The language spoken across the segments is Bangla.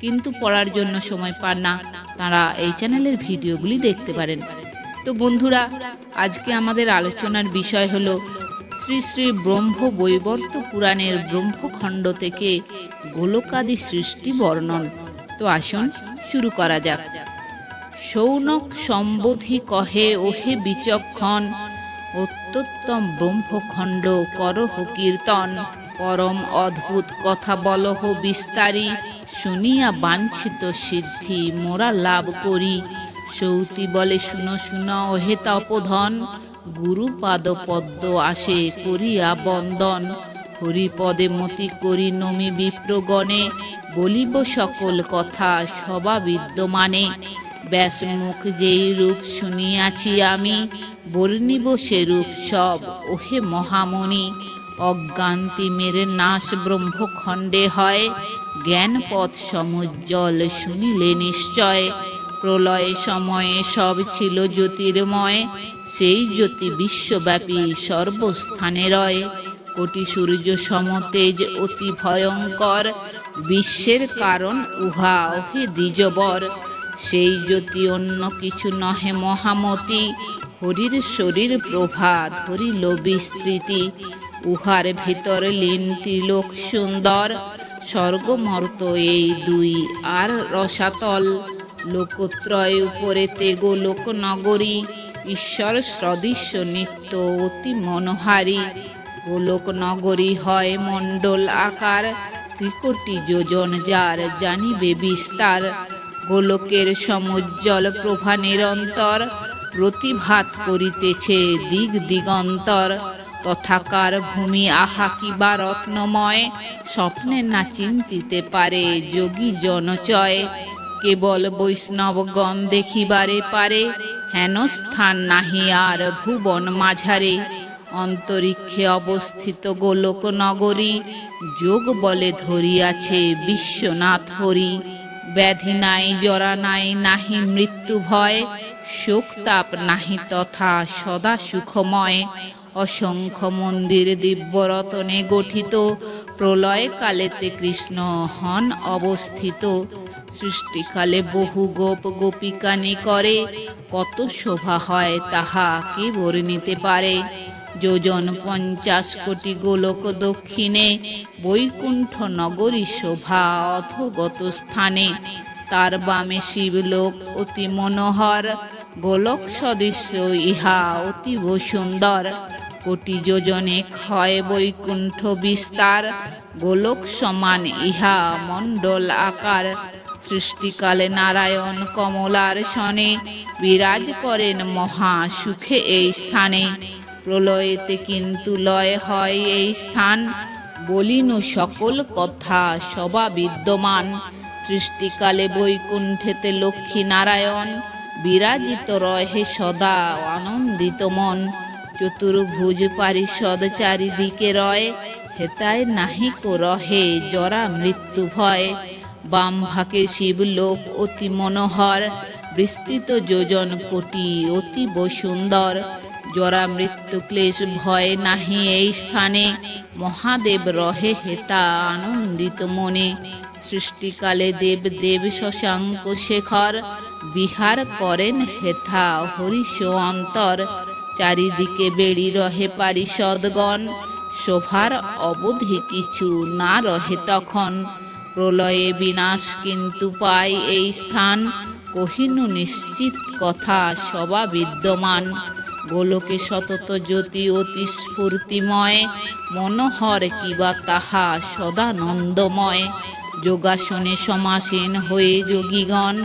কিন্তু পড়ার জন্য সময় পান না। তারা এই চ্যানেলের ভিডিওগুলি দেখতে পারেন। তো বন্ধুরা, আজকে আমাদের আলোচনার বিষয় হলো শ্রী শ্রী ব্রহ্ম বৈবর্ত পুরাণের ব্রহ্মখণ্ড থেকে গোলকাদি সৃষ্টি বর্ণন। তো আসুন শুরু করা যাক। সৌনক সম্বোধি কহে ওহে বিচক্ষণ, অত্যুত্তম ব্রহ্মখণ্ড করহ কীর্তন। পরম অদ্ভুত কথা বলহ বিস্তারী। শুনিয়া বাঞ্ছিত সিদ্ধি মোরা লাভ করি। সৌতি বলে, শুনো শুনো, ওহে তপধন গুরু পাদ পদ্ম আসে করিয়া বন্দন। হরিপদে মতি করি নমি বিপ্রগণে, বলিব সকল কথা সবা বিদ্যমানে। ব্যাসমুখ যেই রূপ শুনিয়াছি আমি, বর্ণিব সেরূপ সব ওহে মহামণি। অজ্ঞান্তি মেরে নাশ ব্রহ্মখণ্ডে হয়। জ্ঞান পথ সমুজ্জ্বল শুনিলে নিশ্চয়। প্রলয় সময়ে সব ছিল জ্যোতির্ময়। সেই জ্যোতি বিশ্বব্যাপী সর্বস্থানে রয়। কোটি সূর্য সমতেজ অতি ভয়ঙ্কর। বিশ্বের কারণ উহা ওহে দ্বিজবর। সেই জ্যোতি অন্য কিছু নহে মহামতি। হরির শরীর প্রভা ধরিল বিস্তৃতি। উহার ভিতর লীন ত্রিলোক সুন্দর, স্বর্গমর্ত এই দুই আর রসাতল। লোকত্রয় উপরে তেগো লোক নগরী ঈশ্বর সদৃশ্য নিত্য অতি মনোহারী। গোলক নগরী হয় মণ্ডল আকার, ত্রিকোটি যোজন যার জানিবে বিস্তার। গোলকের সমুজ্জ্বল প্রভা নিরন্তর প্রতিভাত করিতেছে দিগ দিগন্তর। তথাকার ভূমি আহা কিবা রত্নময়? স্বপ্নে না চিন্তিতে পারে যোগী জনচয়। কেবল বৈষ্ণবগণ দেখিবারে পারে, হেন স্থান নাহি আর ভুবন মাঝারে। অন্তরিক্ষে অবস্থিত গোলক নগরী যোগ বলে ধরিয়াছে বিশ্বনাথ হরি। ব্যাধি নাই, জরা নাই, নাহি মৃত্যু ভয় শোক তাপ নাহি তথা সদা সুখময়। অসংখ্য মন্দির দিব্যরতনে গঠিত। প্রলয় কালেতে কৃষ্ণ হন অবস্থিত। সৃষ্টিকালে বহু গোপ গোপিকানি করে কত শোভা হয় তাহা কে বর্ণিতে পারে? যোজন পঞ্চাশ কোটি গোলক দক্ষিণে। বৈকুণ্ঠ নগরী শোভা অথগত স্থানে। তার বামে শিবলোক অতি মনোহর। গোলক সদৃশ্য ইহা অতীব সুন্দর। কোটি যোজনে ক্ষয় বৈকুণ্ঠ বিস্তার, গোলক সমান ইহা মণ্ডল আকার। সৃষ্টিকালে নারায়ণ কমলার সনে বিরাজ করেন মহা সুখে এই স্থানে। প্রলয়েতে কিন্তু লয় হয় এই স্থান, বলিনু সকল কথা সবা বিদ্যমান। সৃষ্টিকালে বৈকুণ্ঠেতে লক্ষ্মী নারায়ণ, বিরাজিত রহে সদা আনন্দিত মন। চতুর্ভুজ পারিষদ চারিদিকে রয়, হেতায় নাহিক রহে জরা মৃত্যু ভয়। বাম ভাগে শিবলোক অতি মনোহর, বিস্তৃত যোজন কোটি অতীব সুন্দর জরা মৃত্যু ক্লেশ ভয় নাহি এই স্থানে, মহাদেব রহে হেতা আনন্দিত মনে। সৃষ্টিকালে দেব দেব শশাঙ্ক শেখর, বিহার করেন হেথা হরিষ অন্তর। চারিদিকে বেড়ি রহে পারিষদগণ। শোভার অবধি কিছু না রহে তখন। প্রলয়ে বিনাশ কিন্তু পাই এই স্থান। কহিনু নিশ্চিত কথা, সবা বিদ্যমান। গোলকে সতত জ্যোতি অতি স্ফূর্তিময়। মনোহর কিবা তাহা সদানন্দময়। যোগাসনে সমাসীন হয়ে যোগীগণ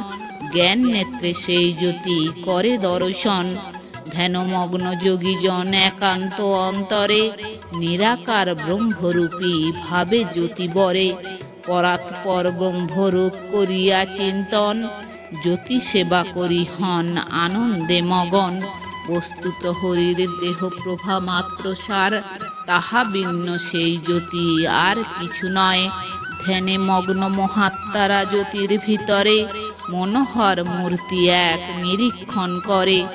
জ্ঞান নেত্রে সেই জ্যোতি করে দর্শন। ধ্যানমগ্ন যোগীজন একান্ত অন্তরে, নিরাকার ব্রহ্মরূপী ভাবে জ্যোতি বরে। পরাৎপর ব্রহ্মরূপ করিয়া চিন্তন, জ্যোতি সেবা করি হন আনন্দে মগন। বস্তুত হরির দেহ প্রভা মাত্র সার, তাহা ভিন্ন সেই জ্যোতি আর কিছু নয়। ধ্যানে মগ্ন মহাত্মারা জ্যোতির ভিতরে মনোহর মূর্তি এক নিরীক্ষণ করে।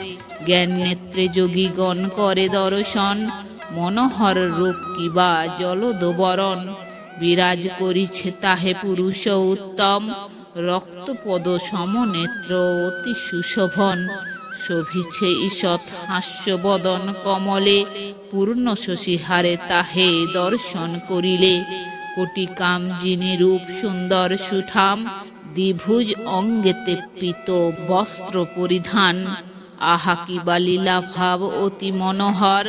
জ্ঞান নেত্রে যোগীগণ করে দর্শন। মনোহর রূপ কিবা জলদবরণ? বিরাজ করিছে তাহে পুরুষ উত্তম। রক্তপদ সমনেত্র অতি সুশোভন। শোভিছে ঈষৎ হাস্যবদন কমলে। পূর্ণ শশীহারে তাহে দর্শন করিলে। কোটি কাম যিনি রূপ সুন্দর সুঠাম। দ্বিভুজ অঙ্গেতে পিত বস্ত্র পরিধান। আহা কি বালীলা ভাব অতি মনোহর।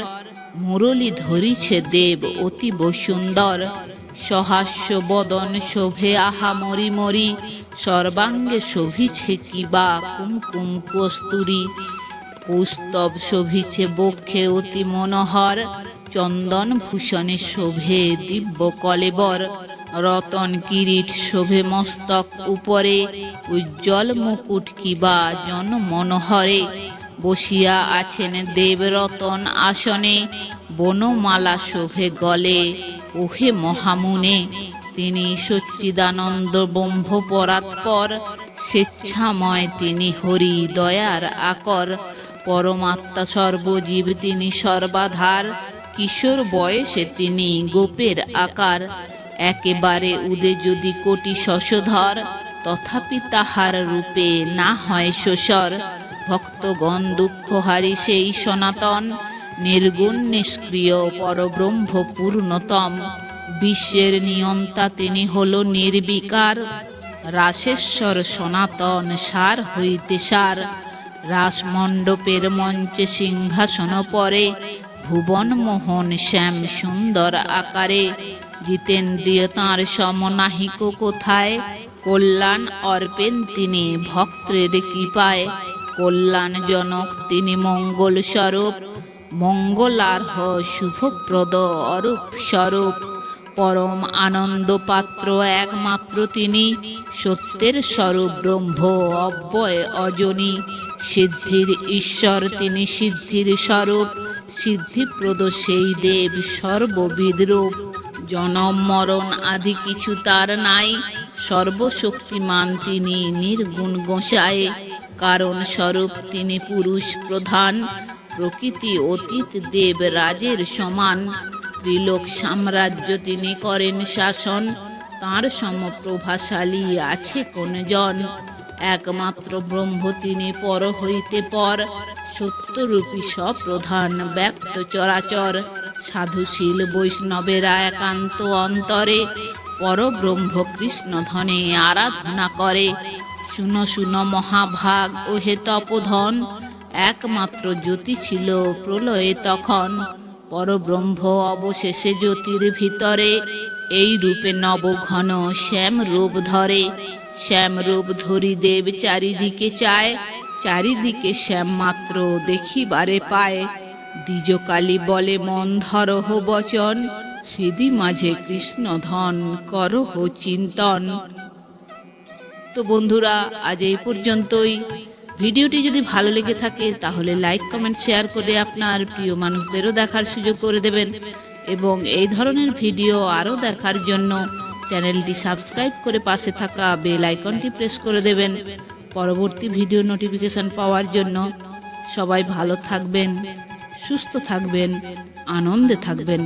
মুরলী ধরিছে দেব অতীব সুন্দর সহাস্য বদন শোভে আহা মরি মরি। সর্বাঙ্গে শোভিছে কিবা কুমকুম কস্তুরী। পুস্তব শোভিছে বক্ষে অতি মনোহর। চন্দন ভূষণে শোভে দিব্য কলেবর। রতন কিরিট শোভে মস্তক উপরে, উজ্জ্বল মুকুট কিবা জন মনোহরে। বসিয়া আছেন দেবরতন আসনে, বনমালা শোভে গলে, ওহে মহামুনে। তিনি সচ্চিদানন্দ ব্রহ্ম পরাৎপর স্বেচ্ছাময় তিনি হরি দয়ার আকর। পরমাত্মা সর্বজীব তিনি সর্বাধার, কিশোর বয়সে তিনি গোপের আকার। একেবারে উদে যদি কোটি শশধর, তথাপি তাহার রূপে না হয় শোষর। ভক্তগণ দুঃখহারি সেই সনাতন, নির্গুণ, নিষ্ক্রিয়, পরব্রহ্ম, পূর্ণতম। বিশ্বের নিয়ন্তা তিনি হল নির্বিকার। রাসেশ্বর সনাতন সার হইতে সার। রাসমণ্ডপের মঞ্চে সিংহাসন পরে ভুবন মোহন শ্যাম সুন্দর আকারে। জিতেন্দ্রিয় তাঁর সমনাহিক কোথায়? কল্যাণ অর্পেন তিনি ভক্তের কৃপায়। কল্যাণজনক তিনি মঙ্গল স্বরূপ। মঙ্গলার্হ শুভপ্রদ অরূপ স্বরূপ। পরম আনন্দ পাত্র একমাত্র তিনি। সত্যের স্বরূপ ব্রহ্ম অব্যয় অজনী। সিদ্ধির ঈশ্বর তিনি সিদ্ধির স্বরূপ। সিদ্ধিপ্রদ সেই দেব সর্ববিদ্রূপ। জনম মরণ আদি কিছু তার নাই। সর্বশক্তিমান তিনি নির্গুণ গোসায় কারণ স্বরূপ তিনি পুরুষ প্রধান। প্রকৃতি অতীত দেব রাজের সমান। ত্রিলোক সাম্রাজ্য তিনি করেন শাসন। তাঁর সমপ্রভাশালী আছে কোন জন একমাত্র ব্রহ্ম তিনি পর হইতে পর। সত্যরূপী সপ্রধান ব্যক্ত চরাচর। সাধুশীল বৈষ্ণবেরা একান্ত অন্তরে, পরব্রহ্ম কৃষ্ণ ধনে আরাধনা করে। শুনো শুনো মহাভাগ ও হে তপধন, একমাত্র জ্যোতি ছিল প্রলয়ে তখন। পরব্রহ্ম অবশেষে জ্যোতির ভিতরে এই রূপে নবঘন শ্যাম রূপ ধরে। শ্যাম রূপ ধরি দেব চারিদিকে চায়, চারিদিকে শ্যাম মাত্র দেখিবারে পায়। দ্বিজকালী বলে, মন ধরহ বচন হৃদি মাঝে কৃষ্ণ ধন করহ চিন্তন। তো বন্ধুরা, আজ এই পর্যন্তই। ভিডিওটি যদি ভালো লেগে থাকে, তাহলে লাইক, কমেন্ট, শেয়ার করে আপনার প্রিয় মানুষদেরও দেখার সুযোগ করে দেবেন। এবং এই ধরনের ভিডিও আরও দেখার জন্য চ্যানেলটি সাবস্ক্রাইব করে পাশে থাকা বেল আইকনটি প্রেস করে দেবেন। পরবর্তী ভিডিও নোটিফিকেশন পাওয়ার জন্য সবাই ভালো থাকবেন। সুস্থ থাকবেন আনন্দে থাকবেন।